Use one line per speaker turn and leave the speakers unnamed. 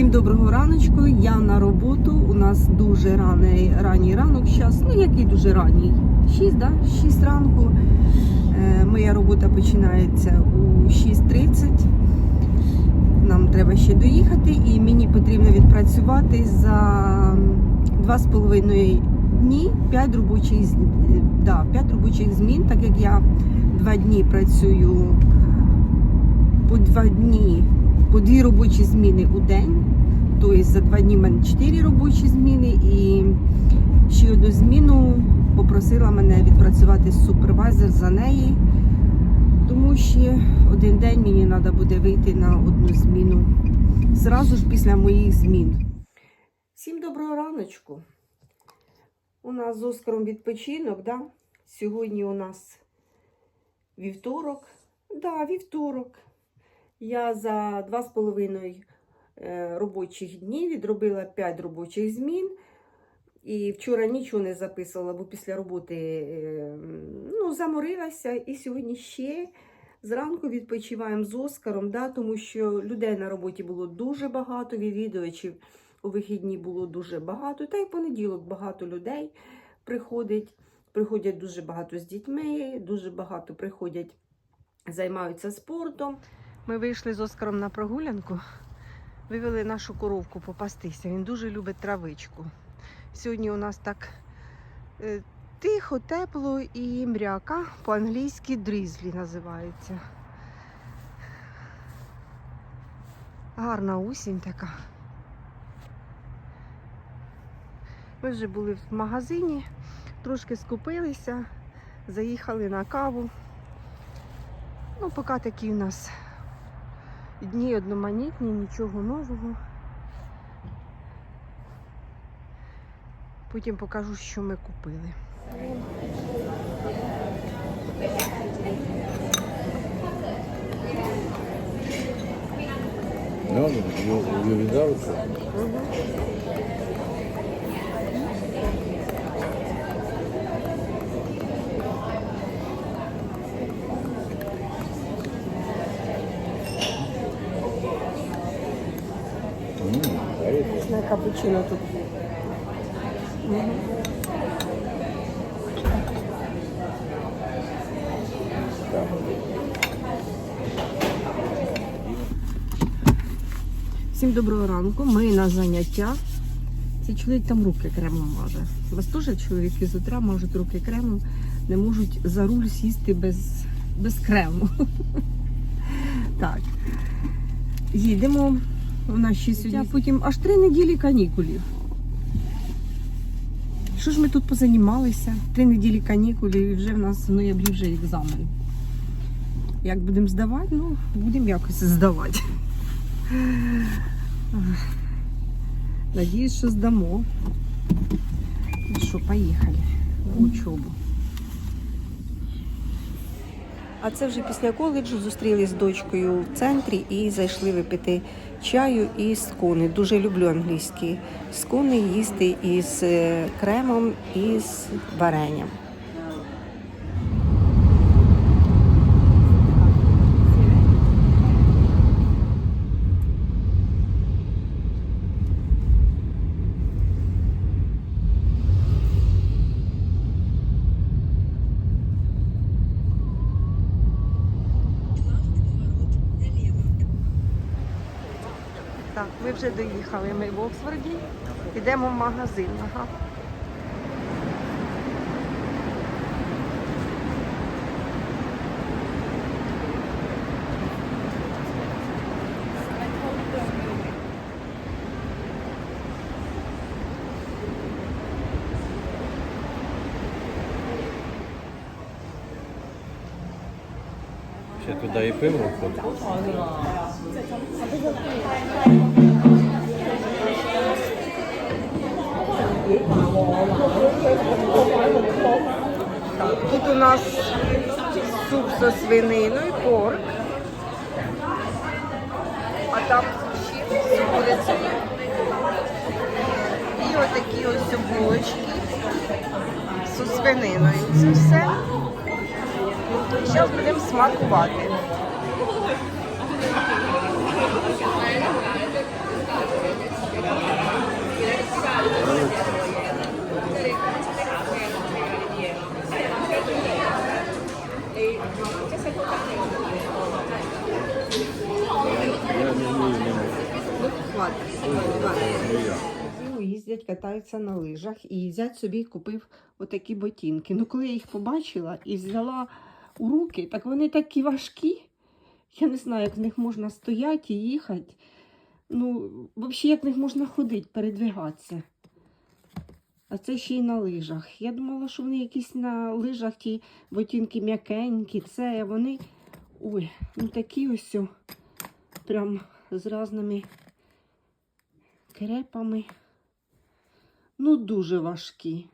Всім доброго раночку. Я на роботу. У нас дуже ранний, ранній ранок зараз. Ну, який дуже ранній? 6, да? 6 ранку. Е, моя робота починається у 6.30. Нам треба ще доїхати, і мені потрібно відпрацювати за 2,5 дні 5 робочих, да, 5 робочих змін, так як я 2 дні працюю по 2 дні по дві робочі зміни у день. Тобто за два дні в мене чотири робочі зміни і ще одну зміну попросила мене відпрацювати супервайзер за неї. Тому ще один день мені треба буде вийти на одну зміну. Зразу ж після моїх змін. Всім доброго раночку. У нас з Оскаром відпочинок, да? Сьогодні у нас вівторок. Да, вівторок. Я за два з половиною е, робочих дні відробила 5 робочих змін. І вчора нічого не записувала, бо після роботи е, ну, заморилася. І сьогодні ще зранку відпочиваємо з Оскаром, да, тому що людей на роботі було дуже багато, відвідувачів у вихідні було дуже багато. Та й понеділок багато людей приходить. Приходять дуже багато з дітьми, дуже багато приходять, займаються спортом. Ми вийшли з Оскаром на прогулянку, вивели нашу коровку попастися. Він дуже любить травичку. Сьогодні у нас так е, тихо, тепло і мряка, по-англійськи дрізлі називається. Гарна осінь така. Ми вже були в магазині, трошки скупилися, заїхали на каву. Ну, поки такі у нас дні одноманітні, нічого нового. Потім покажу, що ми купили.
No, you, you without. Mm,
капучино тут. Всім доброго ранку. Ми на заняття. Цей чоловік там руки кремом маже. У вас теж чоловіки з утра можуть руки кремом, не можуть за руль сісти без, без крему. Так. Їдемо у нас ще сьогодні. А потім аж три неділі канікулів. Що ж ми тут позанімалися? Три неділі канікулів і вже в нас в ноябрі вже екзамен. Як будемо здавати? Ну, будемо якось здавати. Ах. Надіюсь, що здамо. Ну що, поїхали в учобу. А це вже після коледжу зустрілись з дочкою в центрі і зайшли випити чаю і скони. Дуже люблю англійські скони їсти із е, кремом і з варенням. Ми вже доїхали. Ми в Оксфорді. Йдемо в магазин. Ага.
Ще туди і пиво входить.
Тут у нас суп со свининою, порк. А там чіпс з курицею. І отакі ось булочки з свининою. Це все. Зараз будемо смакувати. Люблять кататися на лижах, і зять собі купив отакі ботинки. Ну, коли я їх побачила і взяла у руки, так вони такі важкі. Я не знаю, як в них можна стояти і їхати. Ну, взагалі, як в них можна ходити, передвигатися. А це ще й на лижах. Я думала, що вони якісь на лижах ті ботинки м'якенькі. Це вони. Ой, ну такі ось прям з різними крепами. Ну, дуже важкі.